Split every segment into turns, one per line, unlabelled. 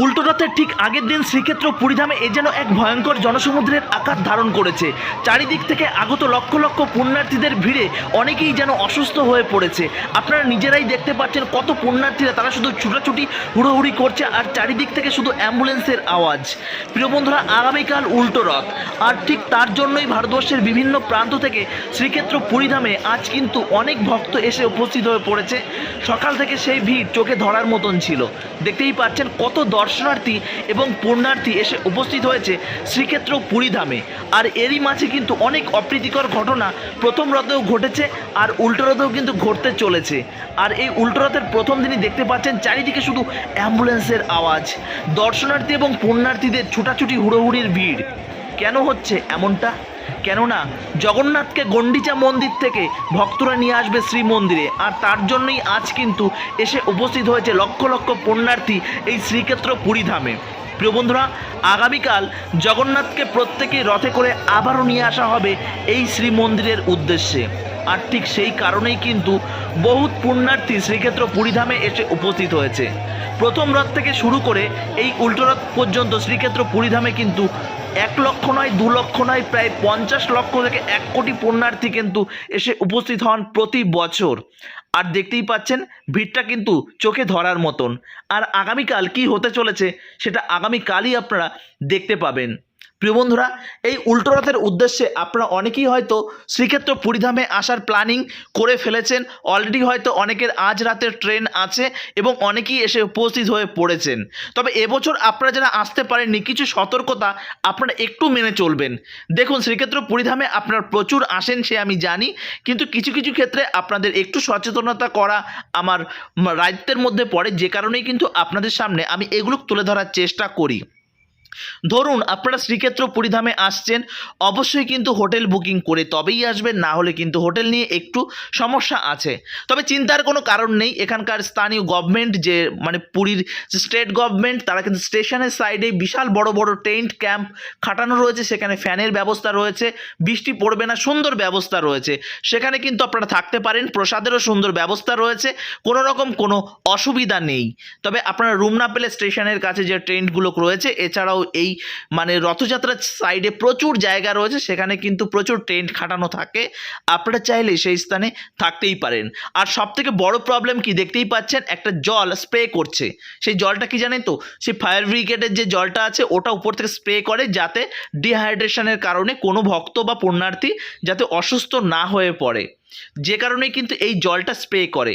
উল্টো রথের ঠিক আগের দিন শ্রীক্ষেত্র পুরীধামে এ যেন এক ভয়ঙ্কর জনসমুদ্রের আকার ধারণ করেছে। চারিদিক থেকে আগত লক্ষ লক্ষ পুণ্যার্থীদের ভিড়ে অনেকেই যেন অসুস্থ হয়ে পড়েছে। আপনারা নিজেরাই দেখতে পাচ্ছেন কত পুণ্যার্থীরা তারা শুধু ছুটাছুটি, হুড়োহুড়ি করছে আর চারিদিক থেকে শুধু অ্যাম্বুলেন্সের আওয়াজ। প্রিয় বন্ধুরা, আগামীকাল উল্টো রথ। আর ঠিক তার জন্যই ভারতবর্ষের বিভিন্ন প্রান্ত থেকে শ্রীক্ষেত্র পুরীধামে আজ কিন্তু অনেক ভক্ত এসে উপস্থিত হয়ে পড়েছে। সকাল থেকে সেই ভিড় চোখে ধরার মতন ছিল। দেখতেই পাচ্ছেন কত দর্শনার্থী এবং পুণ্যার্থী এসে উপস্থিত হয়েছে শ্রীক্ষেত্র পুরীধামে আর এরই মাঝে কিন্তু অনেক অপ্রীতিকর ঘটনা প্রথম রথেও ঘটেছে আর উল্টো রথেও কিন্তু ঘটতে চলেছে। আর এই উল্টো রথের প্রথম দিনই দেখতে পাচ্ছেন চারিদিকে শুধু অ্যাম্বুলেন্সের আওয়াজ। দর্শনার্থী এবং পুণ্যার্থীদের ছুটাছুটি হুড়োহুড়ির ভিড়। কেন হচ্ছে এমনটা? কেননা জগন্নাথকে গন্ডিচা মন্দির থেকে ভক্তরা নিয়ে আসবে শ্রী মন্দিরে আর তার জন্যই আজ কিন্তু এসে উপস্থিত হয়েছে লক্ষ লক্ষ পুণ্যার্থী এই শ্রীক্ষেত্র পুরীধামে প্রিয় বন্ধুরা, আগামীকাল জগন্নাথকে প্রত্যেকেই রথে করে আবারও নিয়ে আসা হবে এই শ্রী মন্দিরের উদ্দেশ্যে। আর ঠিক সেই কারণেই কিন্তু বহুত পুণ্যার্থী শ্রীক্ষেত্র পুরীধামে এসে উপস্থিত হয়েছে। প্রথম রথ থেকে শুরু করে এই উল্টো রথ পর্যন্ত শ্রীক্ষেত্র পুরীধামে কিন্তু এক লক্ষ নয়, দু লক্ষ নয়, প্রায় পঞ্চাশ লক্ষ থেকে এক কোটি পুণ্যার্থী কিন্তু এসে উপস্থিত হন প্রতি বছর। আর দেখতেই পাচ্ছেন, ভিড়টা কিন্তু চোখে ধরার মতন। আর আগামীকাল কি হতে চলেছে, সেটা আগামীকালই আপনারা দেখতে পাবেন। প্রিয় বন্ধুরা, এই উল্টো রথের উদ্দেশ্যে আপনারা অনেকেই হয়তো শ্রীক্ষেত্র পুরীধামে আসার প্ল্যানিং করে ফেলেছেন। অলরেডি হয়তো অনেকের আজ রাতের ট্রেন আছে এবং অনেকেই এসে উপস্থিত হয়ে পড়েছেন। তবে এবছর আপনারা যারা আসতে পারেননি, কিছু সতর্কতা আপনারা একটু মেনে চলবেন। দেখুন, শ্রীক্ষেত্র পুরীধামে আপনার প্রচুর আসেন, সে আমি জানি। কিন্তু কিছু কিছু ক্ষেত্রে আপনাদের একটু সচেতনতা করা আমার দায়িত্বের মধ্যে পড়ে, যে কারণেই কিন্তু আপনাদের সামনে আমি এগুলো তুলে ধরার চেষ্টা করি। ধরুন আপনারা শ্রীক্ষেত্র পুরীধামে আসছেন, অবশ্যই কিন্তু হোটেল বুকিং করে তবেই আসবেন, না হলে কিন্তু হোটেল নিয়ে একটু সমস্যা আছে। তবে চিন্তার কোনো কারণ নেই, এখানকার স্থানীয় গভর্নমেন্ট যে মানে পুরীর স্টেট গভর্নমেন্ট তারা কিন্তু স্টেশনের সাইডে বিশাল বড় বড় টেন্ট ক্যাম্প খাটানো রয়েছে, সেখানে ফ্যানের ব্যবস্থা রয়েছে, বৃষ্টি পড়বে না, সুন্দর ব্যবস্থা রয়েছে। সেখানে কিন্তু আপনারা থাকতে পারেন, প্রসাদেরও সুন্দর ব্যবস্থা রয়েছে, কোনো রকম কোনো অসুবিধা নেই। তবে আপনারা রুম না পেলে স্টেশনের কাছে যে টেন্টগুলো রয়েছে, এছাড়াও এই মানে রথযাত্রার সাইডে প্রচুর জায়গা রয়েছে, সেখানে কিন্তু প্রচুর টেন্ট খাটানো থাকে। আপনারা চাইলে সেই স্থানে থাকতেই পারেন। আর সব থেকে বড় প্রবলেম কি দেখতেই পাচ্ছেন? একটা জল স্প্রে করছে। সেই জলটা কি জানেন তো? সেই ফায়ার ব্রিগেডের যে জলটা আছে, ওটা উপর থেকে স্প্রে করে যাতে ডিহাইড্রেশনের কারণে কোনো ভক্ত বা পুণ্যার্থী যাতে অসুস্থ না হয়ে পড়ে। যে কারণে কিন্তু এই জলটা স্প্রে করে।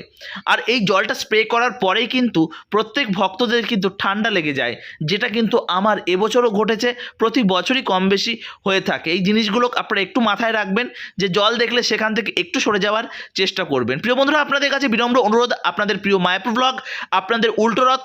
আর এই জলটা স্প্রে করার পরেই কিন্তু প্রত্যেক ভক্তদের কিন্তু ঠান্ডা লেগে যায়, যেটা কিন্তু আমার এবছরও ঘটেছে, প্রতি বছরই কম বেশি হয়ে থাকে। এই জিনিসগুলো আপনারা একটু মাথায় রাখবেন, যে জল দেখলে সেখান থেকে একটু সরে যাওয়ার চেষ্টা করবেন। প্রিয় বন্ধুরা, আপনাদের কাছে বিনম্র অনুরোধ, আপনাদের প্রিয় মায়াপুর ব্লগ আপনাদের উল্টো রথ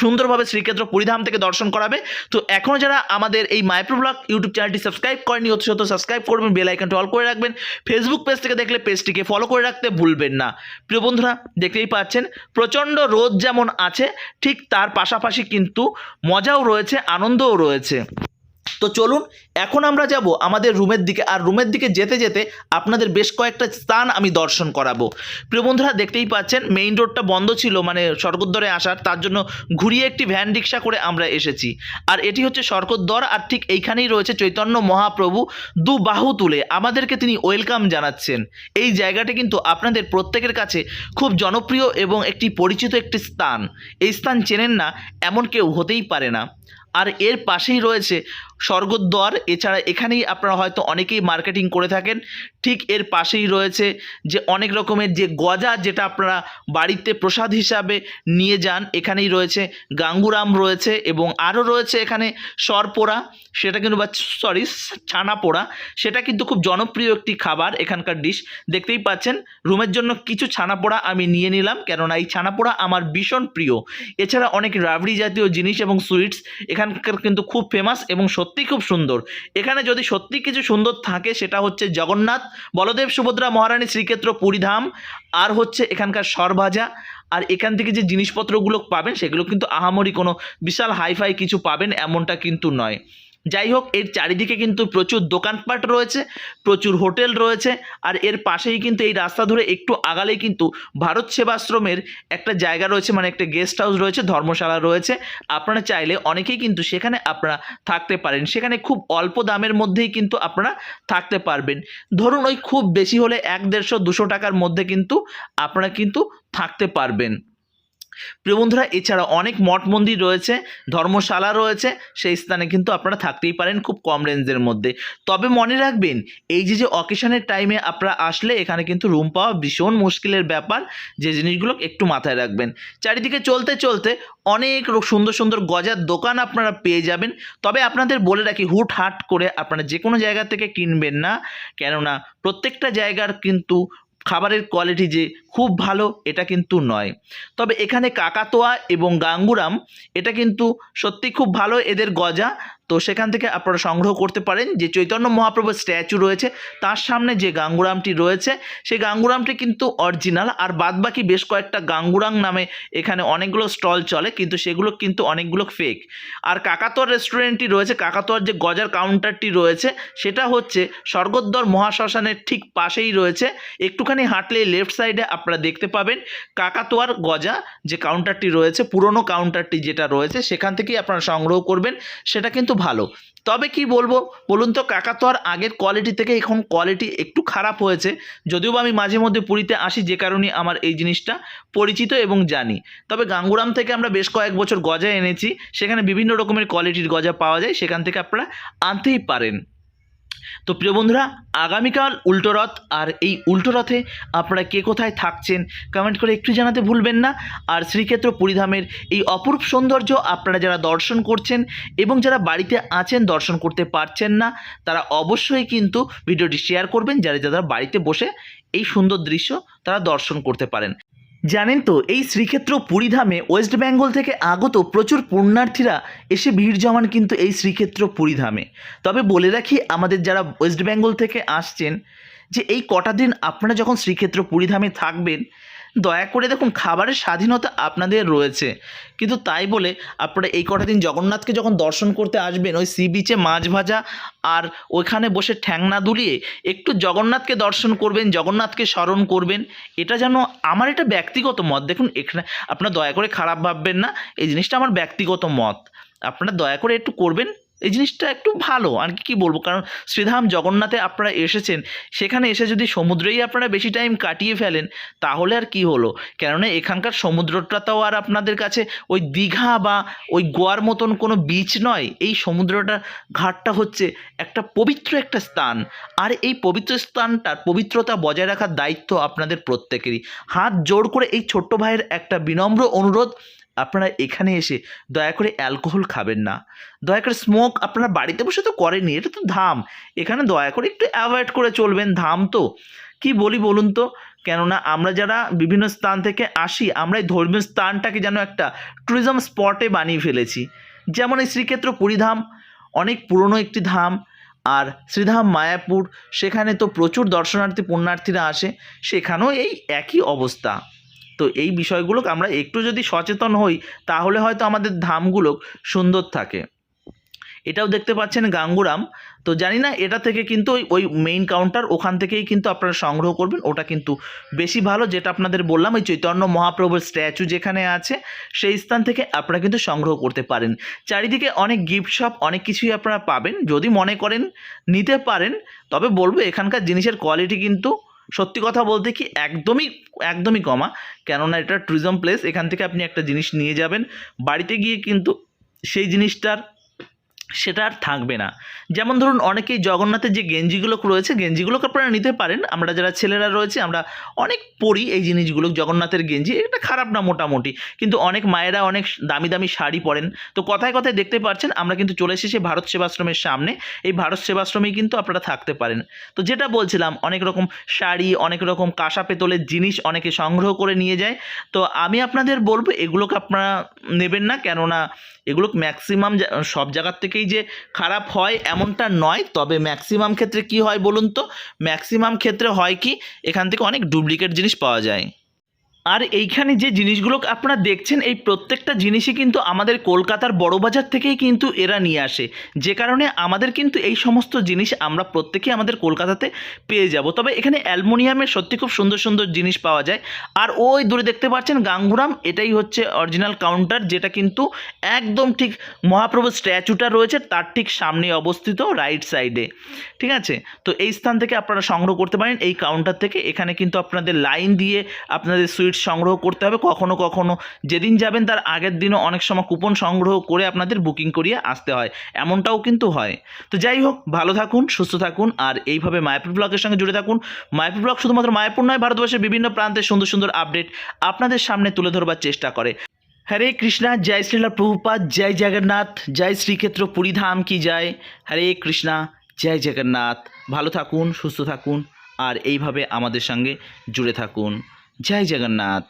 সুন্দরভাবে শ্রীক্ষেত্র পরিধাম থেকে দর্শন করাবে। তো এখনও যারা আমাদের এই মাইপ্রো ব্লগ ইউটিউব চ্যানেলটি সাবস্ক্রাইব করেনি অতি শত সাবস্ক্রাইব করবেন, বেল আইকনটি অল করে রাখবেন। ফেসবুক পেজ থেকে দেখলে পেজটিকে ফলো করে রাখতে ভুলবেন না। প্রিয় বন্ধুরা, দেখতেই পাচ্ছেন, প্রচণ্ড রোদ যেমন আছে, ঠিক তার পাশাপাশি কিন্তু মজাও রয়েছে, আনন্দও রয়েছে। তো চলুন, এখন আমরা যাব আমাদের রুমের দিকে। আর রুমের দিকে যেতে যেতে আপনাদের বেশ কয়েকটা স্থান আমি দর্শন করাবো। প্রিয় বন্ধুরা, দেখতেই পাচ্ছেন মেইন রোডটা বন্ধ ছিল মানে স্বর্গদ্বারে আসার, তার জন্য ঘুরিয়ে একটি ভ্যান রিক্সা করে আমরা এসেছি। আর এটি হচ্ছে স্বর্গদ্বার, আর ঠিক এইখানেই রয়েছে চৈতন্য মহাপ্রভু দু বাহু তুলে। আমাদেরকে তিনি ওয়েলকাম জানাচ্ছেন। এই জায়গাটি কিন্তু আপনাদের প্রত্যেকের কাছে খুব জনপ্রিয় এবং একটি পরিচিত একটি স্থান। এই স্থান চেনেন না, এমন কেউ হতেই পারে না। আর এর পাশেই রয়েছে স্বর্গদ্বার। এছাড়া এখানেই আপনারা হয়তো অনেকেই মার্কেটিং করে থাকেন। ঠিক এর পাশেই রয়েছে যে অনেক রকমের যে গজা যেটা আপনারা বাড়িতে প্রসাদ হিসাবে নিয়ে যান, এখানেই রয়েছে গাঙ্গুরাম রয়েছে এবং আরও রয়েছে এখানে সরপোড়া। সেটা কিন্তু বা সরি ছানা পোড়া সেটা কিন্তু খুব জনপ্রিয় একটি খাবার এখানকার ডিশ দেখতেই পাচ্ছেন, রুমের জন্য কিছু ছানা পোড়া আমি নিয়ে নিলাম। কেননা এই ছানা পোড়া আমার ভীষণ প্রিয়। এছাড়া অনেক রাবড়ি জাতীয় জিনিস এবং সুইটস এখানকার কিন্তু খুব ফেমাস এবং সত্যি খুব সুন্দর। এখানে যদি সত্যি কিছু সুন্দর থাকে, সেটা হচ্ছে জগন্নাথ, বলদেব সুভদ্রা মহারানী শ্রীক্ষেত্র, পুরীধাম, আর হচ্ছে এখানকার সরভাজা। আর এখান থেকে যে জিনিসপত্রগুলো পাবেন, সেগুলো কিন্তু আহামরি কোনো বিশাল হাইফাই কিছু পাবেন, এমনটা কিন্তু নয়। যাই হোক এর চারিদিকে কিন্তু প্রচুর দোকানপাট রয়েছে, প্রচুর হোটেল রয়েছে, আর এর পাশেই কিন্তু এই রাস্তা ধরে একটু আগালেই কিন্তু ভারত সেবাশ্রমের একটা জায়গা রয়েছে মানে একটা গেস্ট হাউস রয়েছে, ধর্মশালা রয়েছে। আপনারা চাইলে অনেকেই কিন্তু সেখানে আপনারা থাকতে পারেন। সেখানে খুব অল্প দামের মধ্যেই কিন্তু আপনারা থাকতে পারবেন। ধরুন ওই খুব বেশি হলে এক দেড়শো, দুশো টাকার মধ্যে কিন্তু আপনারা কিন্তু থাকতে পারবেন। প্রিয় বন্ধুরা এছাড়া অনেক মঠ মন্দির রয়েছে, ধর্মশালা রয়েছে, সেই স্থানে কিন্তু আপনারা থাকতেই পারেন খুব কম রেঞ্জের মধ্যে। তবে মনে রাখবেন, এই যে যে অকেশনের টাইমে আপনারা আসলে এখানে কিন্তু রুম পাওয়া ভীষণ মুশকিলের ব্যাপার। যে জিনিসগুলো একটু মাথায় রাখবেন। চারিদিকে চলতে চলতে অনেক সুন্দর সুন্দর গজার দোকান আপনারা পেয়ে যাবেন। তবে আপনাদের বলে রাখি হুট হাট করে আপনারা যে কোনো জায়গা থেকে কিনবেন না। কেননা, প্রত্যেকটা জায়গার কিন্তু খাবারের কোয়ালিটি যে খুব ভালো, এটা কিন্তু নয়। তবে এখানে কাকাতোয়া এবং গাঙ্গুরাম, এটা কিন্তু সত্যি খুব ভালো, এদের গজা। তো সেখান থেকে আপনারা সংগ্রহ করতে পারেন যে চৈতন্য মহাপ্রভুর স্ট্যাচু রয়েছে, তার সামনে যে গাঙ্গুরামটি রয়েছে, সেই গাঙ্গুরামটি কিন্তু অরিজিনাল আর বাদবাকি বেশ কয়েকটা গাঙ্গুরাং নামে এখানে অনেকগুলো স্টল চলে, কিন্তু সেগুলো কিন্তু অনেকগুলো ফেক আর কাকাতোয়ার রেস্টুরেন্টটি রয়েছে, কাকাতোয়ার যে গজার কাউন্টারটি রয়েছে, সেটা হচ্ছে স্বর্গদ্বর মহাশ্মশানের ঠিক পাশেই রয়েছে। একটুখানি হাঁটলে লেফট সাইডে আপনারা দেখতে পাবেন কাকাতোয়ার গজা যে কাউন্টারটি রয়েছে, পুরনো কাউন্টারটি যেটা রয়েছে, সেখান থেকেই আপনারা সংগ্রহ করবেন। সেটা কিন্তু ভালো। তবে কি বলব? বলুন তো কাকাতোয়ার আগের কোয়ালিটি থেকে এখন কোয়ালিটি একটু খারাপ হয়েছে। যদিও আমি মাঝে মধ্যে পুরীতে আসি, যে কারণে আমার এই জিনিসটা পরিচিত এবং জানি। তবে গাঙ্গুরাম থেকে আমরা বেশ কয়েক বছর গজা এনেছি। সেখানে বিভিন্ন রকমের কোয়ালিটির গজা পাওয়া যায়। সেখান থেকে আপনারা আনতেই পারেন। তো প্রিয় বন্ধুরা, আগামীকাল উল্টো রথ, আর এই উল্টো রথে আপনারা কে কোথায় থাকছেন কমেন্ট করে একটু জানাতে ভুলবেন না। আর শ্রীক্ষেত্র পুরীধামের এই অপরূপ সৌন্দর্য আপনারা যারা দর্শন করছেন এবং যারা বাড়িতে আছেন দর্শন করতে পারছেন না, তারা অবশ্যই কিন্তু ভিডিওটি শেয়ার করবেন যারা যারা বাড়িতে বসে এই সুন্দর দৃশ্য তারা দর্শন করতে পারেন। জানেন তো, এই শ্রীক্ষেত্র পুরীধামে ওয়েস্ট বেঙ্গল থেকে আগত প্রচুর পুণ্যার্থীরা এসে ভিড় জমান কিন্তু এই শ্রীক্ষেত্র পুরীধামে। তবে বলে রাখি, আমাদের যারা ওয়েস্ট বেঙ্গল থেকে আসছেন, যে এই কটা দিন আপনারা যখন শ্রীক্ষেত্র পুরীধামে থাকবেন দয়া করে দেখুন, খাবারের স্বাধীনতা আপনাদের রয়েছে। কিন্তু তাই বলে আপনারা এই কটা দিন জগন্নাথকে যখন দর্শন করতে আসবেন, ওই সি বিচে মাছ ভাজা আর ওইখানে বসে ঠ্যাংনা দুলিয়ে একটু জগন্নাথকে দর্শন করবেন, জগন্নাথকে স্মরণ করবেন, এটা যেন আমার এটা ব্যক্তিগত মত। দেখুন, এখানে আপনারা দয়া করে খারাপ ভাববেন না, এই জিনিসটা আমার ব্যক্তিগত মত। আপনারা দয়া করে একটু করবেন এই জিনিসটা একটু ভালো। আর কি, কী বলব? কারণ শ্রীধাম জগন্নাথে আপনারা এসেছেন, সেখানে এসে যদি সমুদ্রেই আপনারা বেশি টাইম কাটিয়ে ফেলেন, তাহলে আর কি হলো? কেননা এখানকার সমুদ্রটাও আর আপনাদের কাছে ওই দীঘা বা ওই গোয়ার মতন কোনো বিচ নয়। এই সমুদ্রটা ঘাটটা হচ্ছে একটা পবিত্র একটা স্থান। আর এই পবিত্র স্থানটার পবিত্রতা বজায় রাখার দায়িত্ব আপনাদের প্রত্যেকেরই। হাত জোড় করে এই ছোট্ট ভাইয়ের একটা বিনম্র অনুরোধ আপনারা এখানে এসে দয়া করে অ্যালকোহল খাবেন না। দয়া করে স্মোক আপনারা বাড়িতে বসে তো করেনি এটা তো ধাম। এখানে দয়া করে একটু অ্যাভয়েড করে চলবেন, ধাম তো। কি বলি বলুন তো? কেননা আমরা যারা বিভিন্ন স্থান থেকে আসি আমরা এই ধর্মীয় স্থানটাকে যেন একটা ট্যুরিজম স্পটে বানিয়ে ফেলেছি। যেমন এই শ্রীক্ষেত্র পুরীধাম অনেক পুরনো একটি ধাম, আর শ্রীধাম মায়াপুর, সেখানে তো প্রচুর দর্শনার্থী, পুণ্যার্থীরা আসে, সেখানেও এই একই অবস্থা। তো এই বিষয়গুলোকে আমরা একটু যদি সচেতন হই, তাহলে হয়তো আমাদের ধামগুলো সুন্দর থাকে। এটাও দেখতে পাচ্ছেন গাঙ্গুরাম। তো জানি না, এটা থেকে কিন্তু ওই ওই মেইন কাউন্টার ওখান থেকেই কিন্তু আপনারা সংগ্রহ করবেন। ওটা কিন্তু বেশি ভালো যেটা আপনাদের বললাম ওই চৈতন্য মহাপ্রভুর স্ট্যাচু যেখানে আছে, সেই স্থান থেকে আপনারা কিন্তু সংগ্রহ করতে পারেন। চারিদিকে অনেক গিফট শপ অনেক কিছুই আপনারা পাবেন। যদি মনে করেন, নিতে পারেন, তবে বলব এখানকার জিনিসের কোয়ালিটি কিন্তু সত্যি কথা বলতে কি একদমই একদমই কমা। কেননা এটা ট্যুরিজম প্লেস এখান থেকে আপনি একটা জিনিস নিয়ে যাবেন। বাড়িতে গিয়ে কিন্তু সেই জিনিসটার সেটা আর থাকবে না। যেমন ধরুন, অনেকেই জগন্নাথের যে গেঞ্জিগুলো রয়েছে, গেঞ্জিগুলোকে আপনারা নিতে পারেন। আমরা যারা ছেলেরা রয়েছে, আমরা অনেক পরি এই জিনিসগুলো, জগন্নাথের গেঞ্জি। এটা খারাপ না মোটামুটি। কিন্তু অনেক মায়েরা অনেক দামি দামি শাড়ি পরেন। তো কথায় কথায় দেখতে পাচ্ছেন, আমরা কিন্তু চলে এসেছি ভারত সেবাশ্রমের সামনে। এই ভারত সেবাশ্রমেই কিন্তু আপনারা থাকতে পারেন। তো যেটা বলছিলাম, অনেক রকম শাড়ি, অনেক রকম কাঁসা পেতলের জিনিস অনেকে সংগ্রহ করে নিয়ে যায়। তো আমি আপনাদের বলব, এগুলোকে আপনারা নেবেন না। কেননা, এগুলো ম্যাক্সিমাম সব জায়গার থেকেই যে খারাপ হয় এমনটা নয়, তবে ম্যাক্সিমাম ক্ষেত্রে কি হয় বলুন তো? ম্যাক্সিমাম ক্ষেত্রে হয় কি? এখান থেকে অনেক ডুপ্লিকেট জিনিস পাওয়া যায়। আর এইখানে যে জিনিসগুলো আপনারা দেখছেন, এই প্রত্যেকটা জিনিসই কিন্তু আমাদের কলকাতার বড়বাজার থেকেই কিন্তু এরা নিয়ে আসে। যে কারণে আমাদের কিন্তু এই সমস্ত জিনিস আমরা প্রত্যেকেই আমাদের কলকাতাতে পেয়ে যাব। তবে এখানে অ্যালমোনিয়ামের সত্যি খুব সুন্দর সুন্দর জিনিস পাওয়া যায়। আর ওই দূরে দেখতে পাচ্ছেন গাঙ্গুরাম, এটাই হচ্ছে অরিজিনাল কাউন্টার যেটা কিন্তু একদম ঠিক মহাপ্রভুর স্ট্যাচুটা রয়েছে, তার ঠিক সামনে অবস্থিত রাইট সাইডে ঠিক আছে? তো এই স্থান থেকে আপনারা সংগ্রহ করতে পারেন, এই কাউন্টার থেকে। এখানে কিন্তু আপনাদের লাইন দিয়ে আপনাদের সুইটস সংগ্রহ করতে হবে। কখনো কখনো যেদিন যাবেন তার আগের দিনও অনেক সময় কুপন সংগ্রহ করে আপনাদের বুকিং করিয়ে আসতে হয়। এমনটাও কিন্তু হয়। তো যাই হোক, ভালো থাকুন, সুস্থ থাকুন আর এইভাবে মায়াপুর ব্লগের সঙ্গে জুড়ে থাকুন। মায়াপুর ব্লগ শুধুমাত্র মায়াপুর নয়, ভারতবর্ষের বিভিন্ন প্রান্তের সুন্দর সুন্দর আপডেট আপনাদের সামনে তুলে ধরবার চেষ্টা করে। হরে কৃষ্ণা, জয় শ্রীলা প্রভুপাত জয় জগন্নাথ, জয় শ্রীক্ষেত্র পুরীধাম কি জয় হরে কৃষ্ণা, জয় জগন্নাথ। ভালো থাকুন, সুস্থ থাকুন আর এইভাবে আমাদের সঙ্গে জুড়ে থাকুন। জয় জগন্নাথ